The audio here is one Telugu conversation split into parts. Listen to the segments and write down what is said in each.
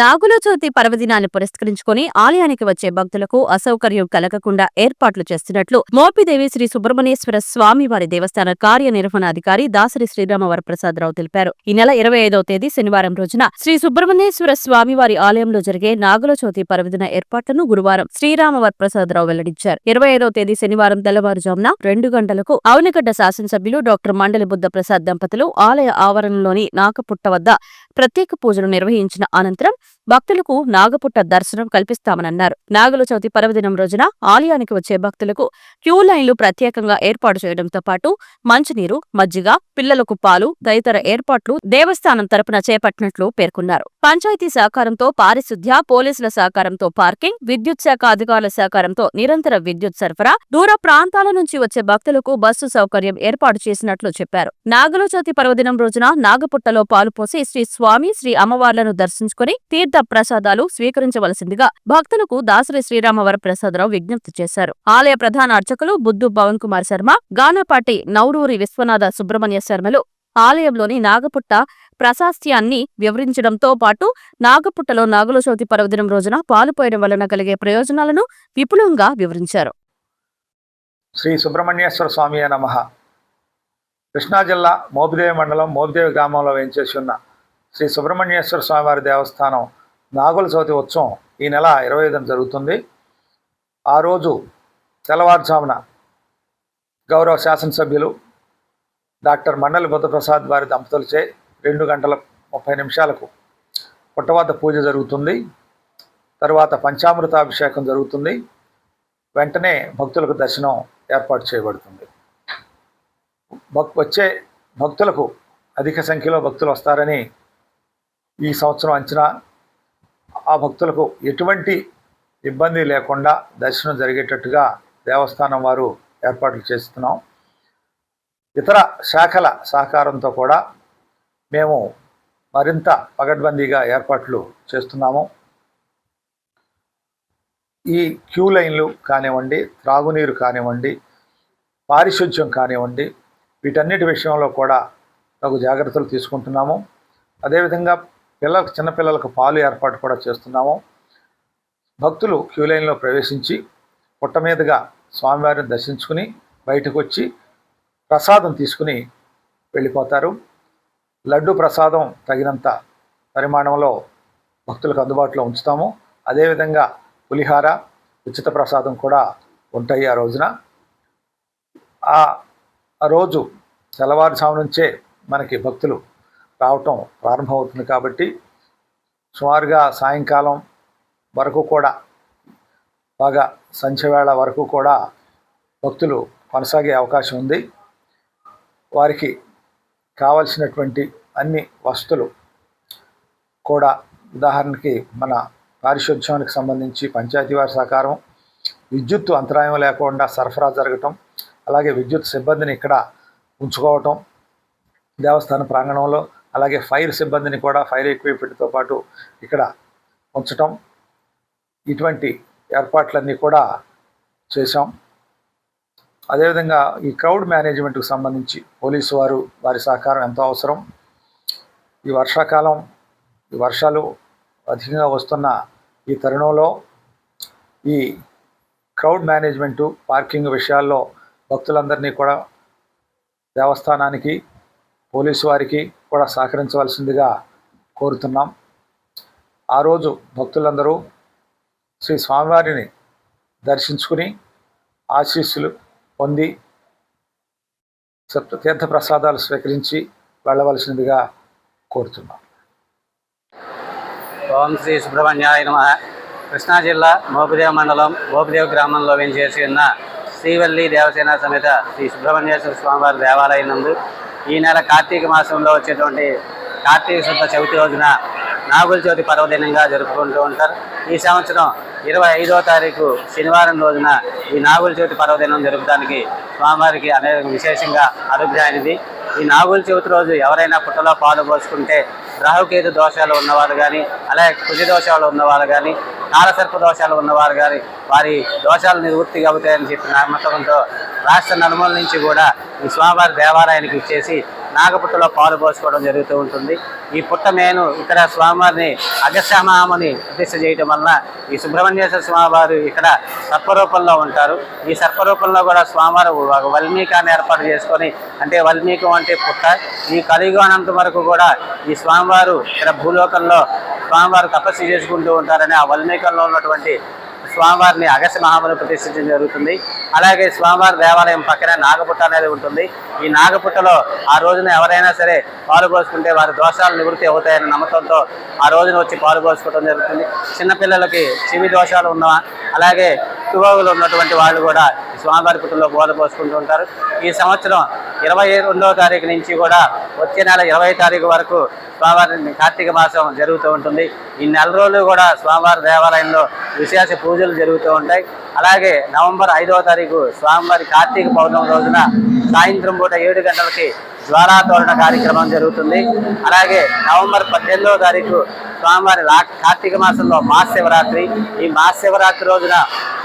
నాగుల చవితి పర్వదినాన్ని పురస్కరించుకుని ఆలయానికి వచ్చే భక్తులకు అసౌకర్యం కలగకుండా ఏర్పాట్లు చేస్తున్నట్లు మోపిదేవి శ్రీ సుబ్రహ్మణ్యేశ్వర స్వామి వారి దేవస్థాన కార్యనిర్వహణాధికారి దాసరి శ్రీరామ వరప్రసాదరావు తెలిపారు. ఈ నెల ఇరవై ఐదవ తేదీ శనివారం రోజున శ్రీ సుబ్రహ్మణ్యేశ్వర స్వామి వారి ఆలయంలో జరిగే నాగుల చవితి పర్వదిన ఏర్పాట్లను గురువారం శ్రీరామ వరప్రసాదరావు వెల్లడించారు. ఇరవై ఐదవ తేదీ శనివారం తెల్లవారుజామున రెండు గంటలకు ఆవునిగడ్డ శాసనసభ్యులు డాక్టర్ మండలి బుద్ధ ప్రసాద్ దంపతులు ఆలయ ఆవరణలోని నాగపుట్ట వద్ద ప్రత్యేక పూజలు నిర్వహించిన అనంతరం భక్తులకు నాగపుట్ట దర్శనం కల్పిస్తామన్నారు నాగుల చవితి పర్వదినం రోజున ఆలయానికి వచ్చే భక్తులకు క్యూ లైన్లు ప్రత్యేకంగా ఏర్పాటు చేయడంతో పాటు మంచినీరు మజ్జిగ పిల్లలకు పాలు తదితర ఏర్పాట్లు దేవస్థానం తరపున చేపట్టినట్లు పేర్కొన్నారు. పంచాయతీ సహకారంతో పారిశుద్ధ్య పోలీసుల సహకారంతో పార్కింగ్ విద్యుత్ శాఖ అధికారుల సహకారంతో నిరంతర విద్యుత్ సరఫరా దూర ప్రాంతాల నుంచి వచ్చే భక్తులకు బస్సు సౌకర్యం ఏర్పాటు చేసినట్లు చెప్పారు. నాగుల చవితి పర్వదినం రోజున నాగపుట్టలో పాలు పోసి శ్రీ స్వామి శ్రీ అమ్మవార్లను దర్శించుకుని తీర్థ ప్రసాదాలు స్వీకరించవలసిందిగా భక్తులకు దాసరి శ్రీరామవర ప్రసాదరావు విజ్ఞప్తి చేశారు. ఆలయ ప్రధాన అర్చకులు బుద్ధు పవన్ కుమార్ శర్మ గానపాటి నౌరూరి విశ్వనాథ సుబ్రహ్మణ్య శర్మలు ఆలయంలోని నాగపుట్ట ప్రశాస్త్యాన్ని వివరించడంతో పాటు నాగపుట్టలో నాగుల చవితి పర్వదినం రోజున పాలు పోయడం వలన కలిగే ప్రయోజనాలను విపులంగా వివరించారు. శ్రీ సుబ్రహ్మణ్యేశ్వర స్వామి నమ. కృష్ణా జిల్లా మోపిదేవి మండలం మోపిదేవి గ్రామంలో వేయించేసి ఉన్న శ్రీ సుబ్రహ్మణ్యేశ్వర స్వామివారి దేవస్థానం నాగుల చవితి ఉత్సవం ఈ నెల ఇరవై ఐదున జరుగుతుంది. ఆ రోజు తెల్లవారుజామున గౌరవ శాసనసభ్యులు డాక్టర్ మండలి బుద్ధప్రసాద్ వారి దంపతులచే రెండు గంటల ముప్పై నిమిషాలకు పుట్టవద్ద పూజ జరుగుతుంది. తరువాత పంచామృతాభిషేకం జరుగుతుంది. వెంటనే భక్తులకు దర్శనం ఏర్పాటు చేయబడుతుంది. భక్ వచ్చే భక్తులకు అధిక సంఖ్యలో భక్తులు వస్తారని ఈ సంవత్సరం అంచనా ఆ భక్తులకు ఎటువంటి ఇబ్బంది లేకుండా దర్శనం జరిగేటట్టుగా దేవస్థానం వారు ఏర్పాట్లు చేస్తున్నాం. ఇతర శాఖల సహకారంతో కూడా మేము మరింత పగడ్బందీగా ఏర్పాట్లు చేస్తున్నాము. ఈ క్యూ లైన్లు కానివ్వండి త్రాగునీరు కానివ్వండి పారిశుధ్యం కానివ్వండి వీటన్నిటి విషయంలో కూడా తగు జాగ్రత్తలు తీసుకుంటున్నాము. అదేవిధంగా పిల్లలకు చిన్నపిల్లలకు పాలు ఏర్పాటు కూడా చేస్తున్నాము. భక్తులు క్యూ లైన్లో ప్రవేశించి పుట్ట మీదుగా స్వామివారిని దర్శించుకుని బయటకు వచ్చి ప్రసాదం తీసుకుని వెళ్ళిపోతారు. లడ్డు ప్రసాదం తగినంత పరిమాణంలో భక్తులకు అందుబాటులో ఉంచుతాము. అదేవిధంగా పులిహార ఉచిత ప్రసాదం కూడా ఉంటాయి ఆ రోజున. ఆ ఆ రోజు తెల్లవారుజాము నుంచే మనకి భక్తులు రావటం ప్రారంభమవుతుంది కాబట్టి సుమారుగా సాయంకాలం వరకు కూడా బాగా సంధ్యవేళ వరకు కూడా భక్తులు కొనసాగే అవకాశం ఉంది. వారికి కావలసినటువంటి అన్ని వస్తువులు కూడా ఉదాహరణకి మన పారిశుధ్యానికి సంబంధించి పంచాయతీ వారి సహకారం విద్యుత్ అంతరాయం లేకుండా సరఫరా జరగటం అలాగే విద్యుత్ సిబ్బందిని ఇక్కడ ఉంచుకోవటం దేవస్థాన ప్రాంగణంలో అలాగే ఫైర్ సిబ్బందిని కూడా ఫైర్ ఎక్విప్మెంట్తో పాటు ఇక్కడ ఉంచటం. ఇటువంటి ఏర్పాట్లన్నీ కూడా చేశాం. అదేవిధంగా ఈ క్రౌడ్ మేనేజ్మెంట్కి సంబంధించి పోలీసు వారు వారి సహకారం ఎంతో అవసరం. ఈ వర్షాకాలం ఈ వర్షాలు అధికంగా వస్తున్న ఈ తరుణంలో ఈ క్రౌడ్ మేనేజ్మెంటు పార్కింగ్ విషయాల్లో భక్తులందరినీ కూడా దేవస్థానానికి పోలీసు వారికి కూడా సహకరించవలసిందిగా కోరుతున్నాం. ఆ రోజు భక్తులందరూ శ్రీ స్వామివారిని దర్శించుకుని ఆశీస్సులు పొంది తీర్థ ప్రసాదాలు స్వీకరించి వెళ్ళవలసిందిగా కోరుతున్నాం. ఓం శ్రీ సుబ్రహ్మణ్యాయ నమ. కృష్ణా జిల్లా మోపిదేవ మండలం మోపిదేవ గ్రామంలో వెంచేసి ఉన్న శ్రీవల్లి దేవసేన సమేత శ్రీ సుబ్రహ్మణ్యేశ్వర స్వామివారి దేవాలయం నందు ఈ నెల కార్తీక మాసంలో వచ్చేటువంటి కార్తీక శుద్ధ చవితి రోజున నాగుల చవితి పర్వదినంగా జరుపుకుంటూ ఉంటారు. ఈ సంవత్సరం ఇరవై ఐదో తారీఖు శనివారం రోజున ఈ నాగుల చవితి పర్వదినం జరపడానికి స్వామివారికి అనేక విశేషంగా అనుగ్రహానిది. ఈ నాగుల చవితి రోజు ఎవరైనా పుట్టలో పాలు పోసుకుంటే రాహుకేతు దోషాలు ఉన్నవారు కానీ అలాగే కుజ దోషాలు ఉన్నవారు కానీ కాలసర్ప దోషాలు ఉన్నవారు కానీ వారి దోషాలు నివృత్తి అవుతాయని చెప్పిన నమ్మకంతో రాష్ట్ర నలుమూల నుంచి కూడా ఈ స్వామివారి దేవాలయానికి ఇచ్చేసి నాగపుట్టలో పాలు పోసుకోవడం జరుగుతూ ఉంటుంది. ఈ పుట్ట మేను ఇక్కడ స్వామివారిని అగస్త్యమామని ప్రతిష్ట చేయటం వలన ఈ సుబ్రహ్మణ్యేశ్వర స్వామివారు ఇక్కడ సర్పరూపంలో ఉంటారు. ఈ సర్పరూపంలో కూడా స్వామివారు వల్మీకాన్ని ఏర్పాటు చేసుకొని అంటే వల్మీకం అంటే పుట్ట. ఈ కలిగోనంత వరకు కూడా ఈ స్వామివారు ఇక్కడ భూలోకంలో స్వామివారు తపస్సు చేసుకుంటూ ఉంటారని ఆ వల్మీకంలో ఉన్నటువంటి స్వామివారిని అగస్య మహాబలి ప్రతిష్ఠించడం జరుగుతుంది. అలాగే స్వామివారి దేవాలయం పక్కనే నాగపుట్ట అనేది ఉంటుంది. ఈ నాగపుట్టలో ఆ రోజున ఎవరైనా సరే పాలు పోసుకుంటే వారి దోషాలు నివృత్తి అవుతాయనే నమ్మకంతో ఆ రోజున వచ్చి పాలు పోసుకోవడం జరుగుతుంది. చిన్నపిల్లలకి చెవి దోషాలు ఉన్నవా అలాగే తువాగులు ఉన్నటువంటి వాళ్ళు కూడా స్వామివారి పుట్టలో పాలు పోసుకుంటూ ఉంటారు. ఈ సంవత్సరం ఇరవై రెండవ తారీఖు నుంచి కూడా వచ్చే నెల ఇరవై తారీఖు వరకు స్వామివారి కార్తీక మాసం జరుగుతూ ఉంటుంది. ఈ నెల రోజులు కూడా స్వామివారి దేవాలయంలో విశేష పూజలు జరుగుతూ ఉంటాయి. అలాగే నవంబర్ ఐదవ తారీఖు స్వామివారి కార్తీక పౌర్ణమి రోజున సాయంత్రం పూట ఏడు గంటలకి జ్వారాతోరణ కార్యక్రమం జరుగుతుంది. అలాగే నవంబర్ పద్దెనిమిదవ తారీఖు స్వామివారి లా- కార్తీక మాసంలో మహాశివరాత్రి. ఈ మహాశివరాత్రి రోజున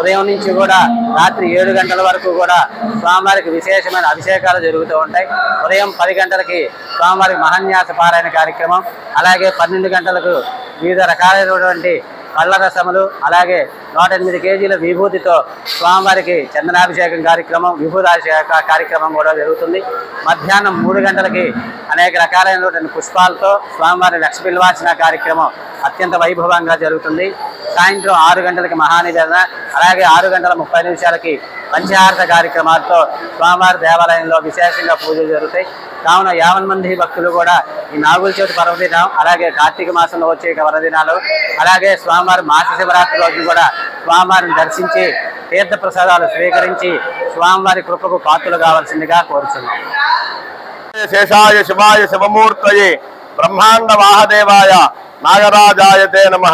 ఉదయం నుంచి కూడా రాత్రి ఏడు గంటల వరకు కూడా స్వామివారికి విశేషమైన అభిషేకాలు జరుగుతాయి జరుగుతూ ఉంటాయి. ఉదయం పది గంటలకి స్వామివారి మహాన్యాస పారాయణ కార్యక్రమం అలాగే పన్నెండు గంటలకు వివిధ రకాలైనటువంటి పళ్ళ రసములు అలాగే నూట ఎనిమిది కేజీల విభూతితో స్వామివారికి చందనాభిషేకం కార్యక్రమం విభూతాభిషేక కార్యక్రమం కూడా జరుగుతుంది. మధ్యాహ్నం మూడు గంటలకి అనేక రకాలైనటువంటి పుష్పాలతో స్వామివారి లక్ష్మీ కార్యక్రమం అత్యంత వైభవంగా జరుగుతుంది. సాయంత్రం ఆరు గంటలకి మహానివేదన అలాగే ఆరు గంటల ముప్పై నిమిషాలకి పంచహారత కార్యక్రమాలతో స్వామివారి దేవాలయంలో విశేషంగా పూజలు జరుగుతాయి. కావున యావన్ మంది భక్తులు కూడా ఈ నాగుల చవితి పర్వదినం అలాగే కార్తీక మాసంలో వచ్చే పర్వదినాలు అలాగే స్వామివారి మాస శివరాత్రి రోజు కూడా స్వామివారిని దర్శించి తీర్థ ప్రసాదాలు స్వీకరించి స్వామివారి కృపకు పాత్రలు కావాల్సిందిగా కోరుతున్నాం శేషాయ శివాయ శివమూర్తయే బ్రహ్మాండ వాహదేవాయ నాగరాజాయతే నమ.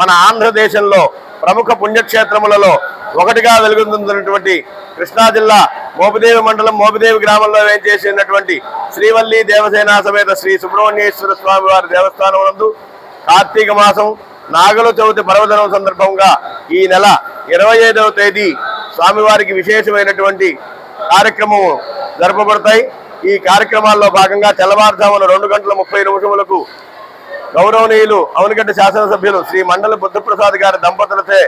మన ఆంధ్రదేశంలో ప్రముఖ పుణ్యక్షేత్రములలో ఒకటిగా వెలుగుతున్నటువంటి కృష్ణా జిల్లా మోపిదేవి మండలం మోపిదేవి గ్రామంలో వేయించేసినటువంటి శ్రీవల్లి దేవసేన సమేత శ్రీ సుబ్రహ్మణ్యేశ్వర స్వామి వారి దేవస్థానం నందు కార్తీక మాసం నాగల చవితి పర్వదినం సందర్భంగా ఈ నెల ఇరవై ఐదవ తేదీ స్వామివారికి విశేషమైనటువంటి కార్యక్రమము జరపబడతాయి. ఈ కార్యక్రమాల్లో భాగంగా తెల్లవారుజామున రెండు గంటల ముప్పై నిమిషములకు గౌరవనీయులు అవనిగడ్డ శాసనసభ్యులు శ్రీ మండల బుద్ధప్రసాద్ గారి దంపతులచే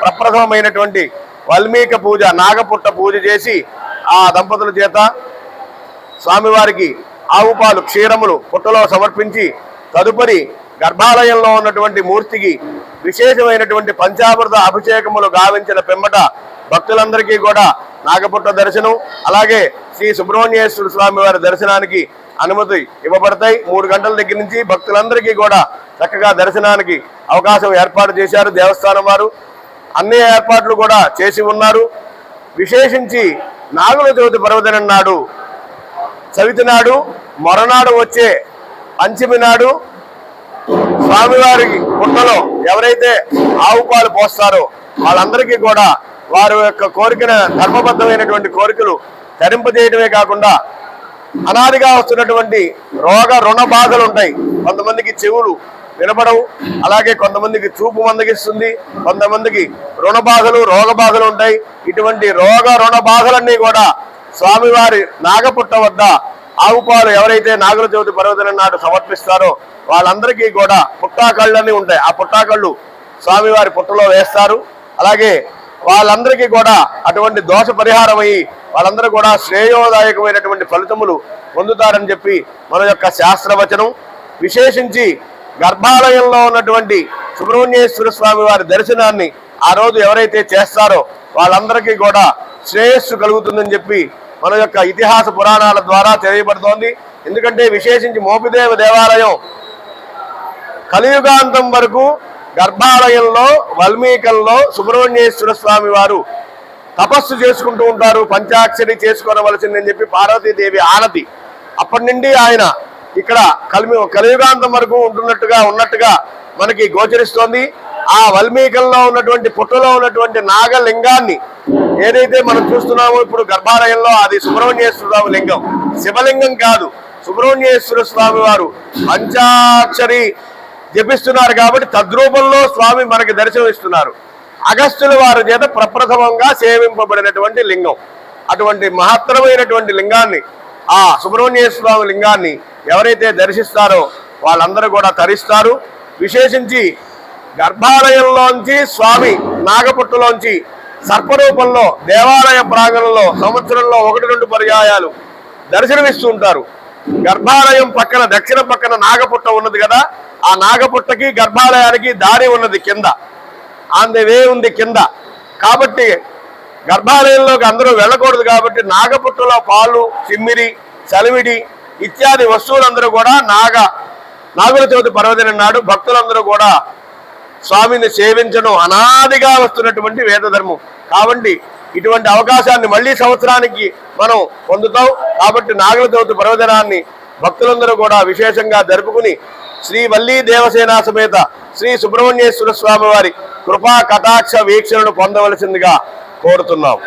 ప్రప్రథమమైనటువంటి వల్మీక పూజ నాగపుట్ట పూజ చేసి ఆ దంపతుల చేత స్వామివారికి ఆవుపాలు క్షీరములు పుట్టలో సమర్పించి తదుపరి గర్భాలయంలో ఉన్నటువంటి మూర్తికి విశేషమైనటువంటి పంచామృత అభిషేకములు గావించిన పిమ్మట భక్తులందరికీ కూడా నాగపుట్ట దర్శనం అలాగే శ్రీ సుబ్రహ్మణ్యేశ్వర స్వామి వారి దర్శనానికి అనుమతి ఇవ్వబడతాయి. మూడు గంటల దగ్గర నుంచి భక్తులందరికీ కూడా చక్కగా దర్శనానికి అవకాశం ఏర్పాటు చేశారు దేవస్థానం వారు. అన్ని ఏర్పాట్లు కూడా చేసి ఉన్నారు. విశేషించి నాగుల చవితి పర్వదినం నాడు చవితి నాడు మరనాడు వచ్చే పంచమి నాడు స్వామివారి పుట్టలో ఎవరైతే ఆవు పాలు పోస్తారో వాళ్ళందరికీ కూడా వారి యొక్క కోరికన ధర్మబద్ధమైనటువంటి కోరికలు తరింపజేయటమే కాకుండా అనాదిగా వస్తున్నటువంటి రోగ రుణ బాధలు ఉంటాయి కొంతమందికి చెవులు వినపడవు అలాగే కొంతమందికి చూపు మందగిస్తుంది కొంతమందికి రుణ బాధలు రోగ బాధలు ఉంటాయి ఇటువంటి రోగ రుణ బాధలన్నీ కూడా స్వామివారి నాగపుట్ట వద్ద ఆవుపాలు ఎవరైతే నాగుల చవితి పర్వదినం నాడు సమర్పిస్తారో వాళ్ళందరికీ కూడా పుట్టాకళ్ళన్నీ ఉంటాయి. ఆ పుట్టాకళ్ళు స్వామివారి పుట్టలో వేస్తారు. అలాగే వాళ్ళందరికీ కూడా అటువంటి దోష పరిహారం అయ్యి వాళ్ళందరూ కూడా శ్రేయోదాయకమైనటువంటి ఫలితములు పొందుతారని చెప్పి మన యొక్క శాస్త్రవచనం. విశేషించి గర్భాలయంలో ఉన్నటువంటి సుబ్రహ్మణ్యేశ్వర స్వామి వారి దర్శనాన్ని ఆ రోజు ఎవరైతే చేస్తారో వాళ్ళందరికీ కూడా శ్రేయస్సు కలుగుతుందని చెప్పి మన యొక్క ఇతిహాస పురాణాల ద్వారా తెలియబడుతోంది. ఎందుకంటే విశేషించి మోపిదేవ దేవాలయం కలియుగాంతం వరకు గర్భాలయంలో వల్మీకంలో సుబ్రహ్మణ్యేశ్వర స్వామి వారు తపస్సు చేసుకుంటూ ఉంటారు. పంచాక్షరి చేసుకోవలసిందని చెప్పి పార్వతీదేవి ఆనతి అప్పటి నుండి ఆయన ఇక్కడ కలిమి కలియుగాంతం వరకు ఉంటున్నట్టుగా ఉన్నట్టుగా మనకి గోచరిస్తోంది. ఆ వల్మీకంలో ఉన్నటువంటి పుట్టలో ఉన్నటువంటి నాగలింగాన్ని ఏదైతే మనం చూస్తున్నామో ఇప్పుడు గర్భాలయంలో అది సుబ్రహ్మణ్యేశ్వర స్వామి లింగం. శివలింగం కాదు సుబ్రహ్మణ్యేశ్వర స్వామి వారు పంచాక్షరి జపిస్తున్నారు కాబట్టి తద్రూపంలో స్వామి మనకి దర్శనం ఇస్తున్నారు అగస్త్యుల వారి చేత ప్రప్రథమంగా సేవింపబడినటువంటి లింగం. అటువంటి మహత్తరమైనటువంటి లింగాన్ని ఆ సుబ్రహ్మణ్యేశ్వర స్వామి లింగాన్ని ఎవరైతే దర్శిస్తారో వాళ్ళందరూ కూడా తరిస్తారు. విశేషించి గర్భాలయంలోంచి స్వామి నాగపుట్టులోంచి సర్పరూపంలో దేవాలయ ప్రాంగణంలో సంవత్సరంలో ఒకటి రెండు పర్యాయాలు దర్శనమిస్తూ ఉంటారు. గర్భాలయం పక్కన దక్షిణ పక్కన నాగపుట్ట ఉన్నది కదా ఆ నాగపుట్టకి గర్భాలయానికి దారి ఉన్నది కింద. ఆన్ ది వే ఉంది కింద. కాబట్టి గర్భాలయంలోకి అందరూ వెళ్ళకూడదు కాబట్టి నాగపుట్టలో పాలు చిమ్మిరి చలివిడి ఇత్యాది వస్తువులందరూ కూడా నాగ నాగుల చవితి పర్వదిన నాడు భక్తులందరూ కూడా స్వామిని సేవించడం అనాదిగా వస్తున్నటువంటి వేద ధర్మం కాబట్టి ఇటువంటి అవకాశాన్ని మళ్ళీ సంవత్సరానికి మనం పొందుతాం. కాబట్టి నాగుల చవితి పర్వదినాన్ని భక్తులందరూ కూడా విశేషంగా జరుపుకుని శ్రీ వల్లీ దేవసేన సమేత శ్రీ సుబ్రహ్మణ్యేశ్వర స్వామి వారి కృపా కటాక్ష వీక్షణను పొందవలసిందిగా కోరుతున్నాం.